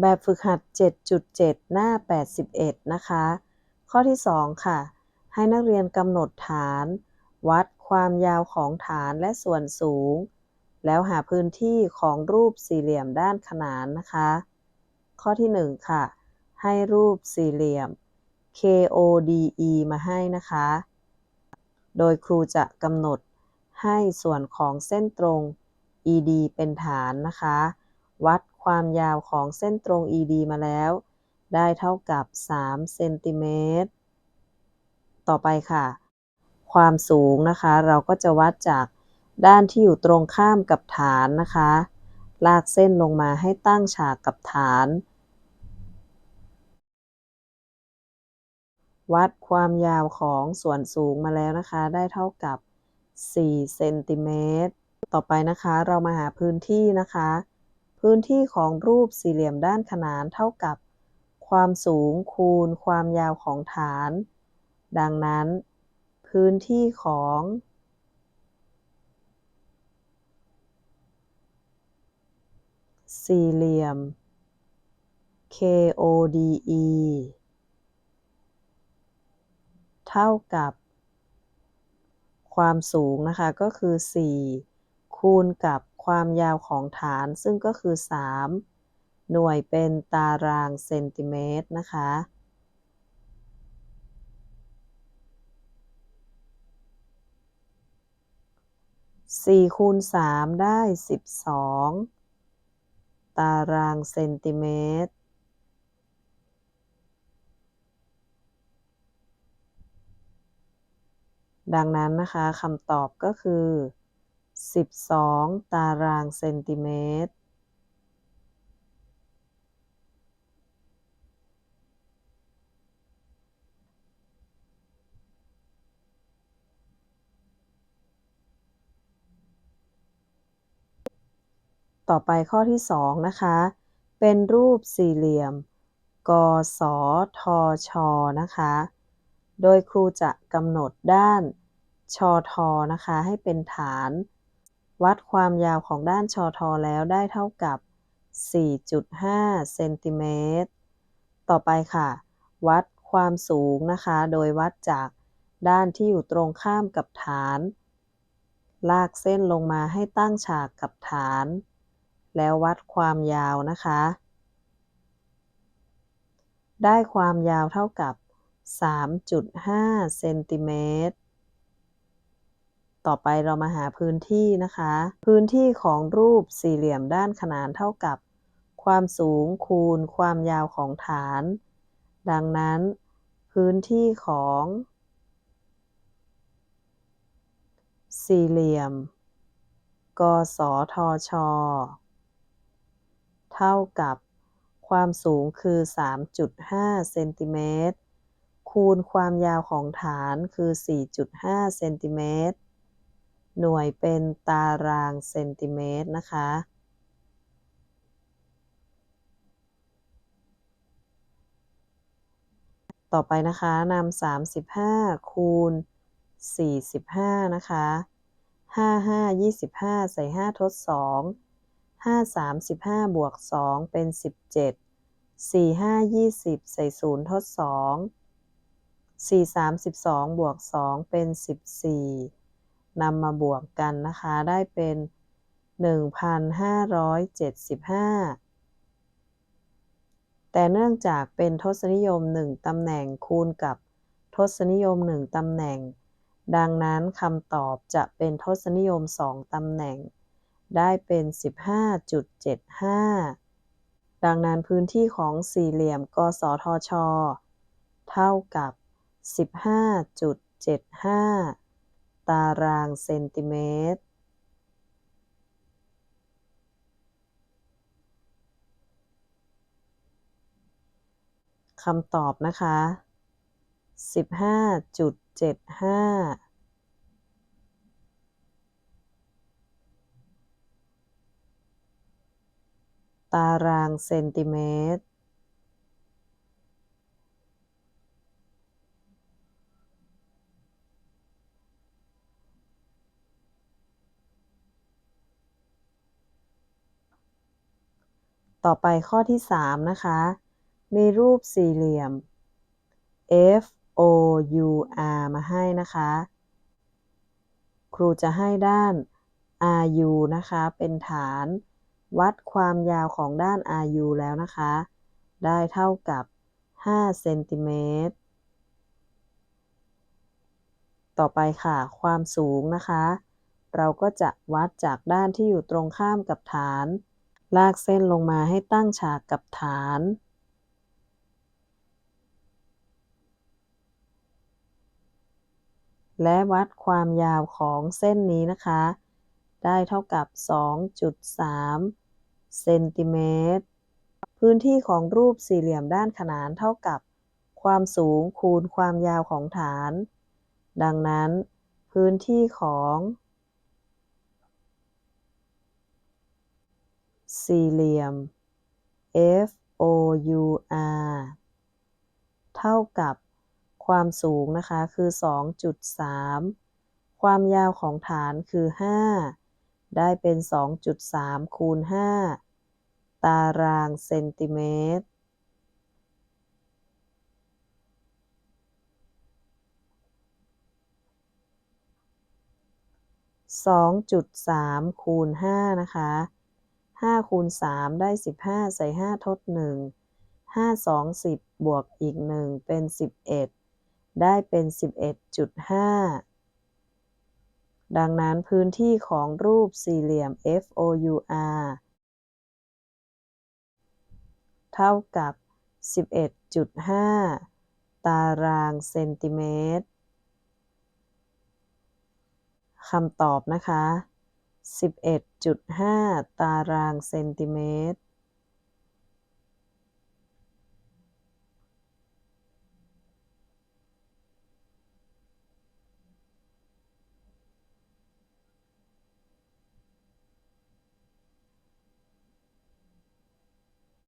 แบบฝึกหัด 7.7 หน้า 81 นะคะ ข้อที่ 2 ค่ะ ให้นักเรียนกำหนดฐาน วัดความยาวของฐานและส่วนสูง แล้วหาพื้นที่ของรูปสี่เหลี่ยมด้านขนานนะคะ ข้อที่ 1 ค่ะ ให้รูปสี่เหลี่ยม KODE มาให้นะคะ โดยครูจะกำหนดให้ส่วนของเส้นตรง ED เป็นฐานนะคะ วัด ความยาวของเส้นตรง ED มาแล้ว ได้เท่ากับ3เซนติเมตร ต่อไปค่ะ ความสูงนะคะ เราก็จะวัดจากด้านที่อยู่ตรงข้ามกับฐานนะคะ ลากเส้นลงมาให้ตั้งฉากกับฐาน วัดความยาวของส่วนสูงมาแล้วนะคะ ได้เท่ากับ4เซนติเมตร ต่อไปนะคะ เรามาหาพื้นที่นะคะ พื้นที่ของรูปสี่เหลี่ยมด้านขนานเท่ากับ ความสูงคูณความยาวของฐาน ดังนั้น พื้นที่ของ สี่เหลี่ยม KODE เท่ากับ ความสูงนะคะ ก็คือ 4 คูณกับ ความยาวของฐานซึ่งก็คือ 3 หน่วยเป็นตารางเซนติเมตรนะคะ4คูณ3ได้12ตารางเซนติเมตรดังนั้นนะคะคำตอบก็คือ 12 ตารางเซนติเมตร ต่อไปข้อที่ 2 นะคะ เป็นรูปสี่เหลี่ยม กสทช นะคะ โดยครูจะกำหนดด้านชทนะคะ ให้เป็นฐาน วัดความยาวของด้านชอทอแล้วได้เท่ากับ 4.5 เซนติเมตร ต่อไปค่ะ วัดความสูงนะคะ โดยวัดจากด้านที่อยู่ตรงข้ามกับฐาน ลากเส้นลงมาให้ตั้งฉากกับฐาน แล้ววัดความยาวนะคะ ได้ความยาวเท่ากับ 3.5 เซนติเมตร ต่อไปเรามาหาพื้นที่นะคะ พื้นที่ของรูปสี่เหลี่ยมด้านขนานเท่ากับ ความสูงคูณความยาวของฐาน ดังนั้น พื้นที่ของ สี่เหลี่ยม กสทช เท่ากับความสูงคือ 3.5 เซนติเมตร คูณความยาวของฐานคือ 4.5 เซนติเมตร หน่วยเป็นตารางเซนติเมตรนะคะ ต่อไปนะคะนำ35 คูณ 45 นะคะ 5 5 25 ใส่ 5 ทด 2 5 35 บวก 2 เป็น 17 4 5 20 ใส่ 0 ทด 2 4 32 บวก 2 เป็น 14 นำมาบวกกันนะคะ ได้เป็น 1,575 แต่เนื่องจากเป็นทศนิยม 1ตำแหน่งคูณกับทศนิยม 1ตำแหน่ง ดังนั้นคำตอบจะเป็นทศนิยม 2ตำแหน่ง ได้เป็น 15.75 ดังนั้นพื้นที่ของสี่เหลี่ยมกสทช เท่ากับ 15.75 ตารางเซนติเมตร คำตอบนะคะ 15.75ตารางเซนติเมตร ต่อไปข้อที่ 3 นะคะ มีรูปสี่เหลี่ยม F O U R มาให้นะคะ ครูจะให้ด้าน RU นะคะ เป็นฐาน วัดความยาวของด้าน RU แล้วนะคะ ได้เท่ากับ 5 เซนติเมตร ต่อไปค่ะ ความสูงนะคะ เราก็จะวัดจากด้านที่อยู่ตรงข้ามกับฐาน ลากเส้นลงมาให้ตั้งฉากกับฐาน และวัดความยาวของเส้นนี้นะคะ ได้เท่ากับ 2.3 เซนติเมตร พื้นที่ของรูปสี่เหลี่ยมด้านขนานเท่ากับ ความสูงคูณความยาวของฐาน ดังนั้น พื้นที่ของ สี่เหลี่ยม F O U R เท่ากับความสูงนะคะคือ 2.3 ความยาวของฐานคือ 5 ได้เป็น 2.3 คูณ 5 ตารางเซนติเมตร 2.3 คูณ 5 นะคะ 5คูณ3ได้15ใส่5ทด1 5 2 10บวกอีก1เป็น11ได้เป็น11.5ดังนั้นพื้นที่ของรูปสี่เหลี่ยม FOUR เท่ากับ 11.5 ตารางเซนติเมตรคำตอบนะคะ 11.5 ตารางเซนติเมตร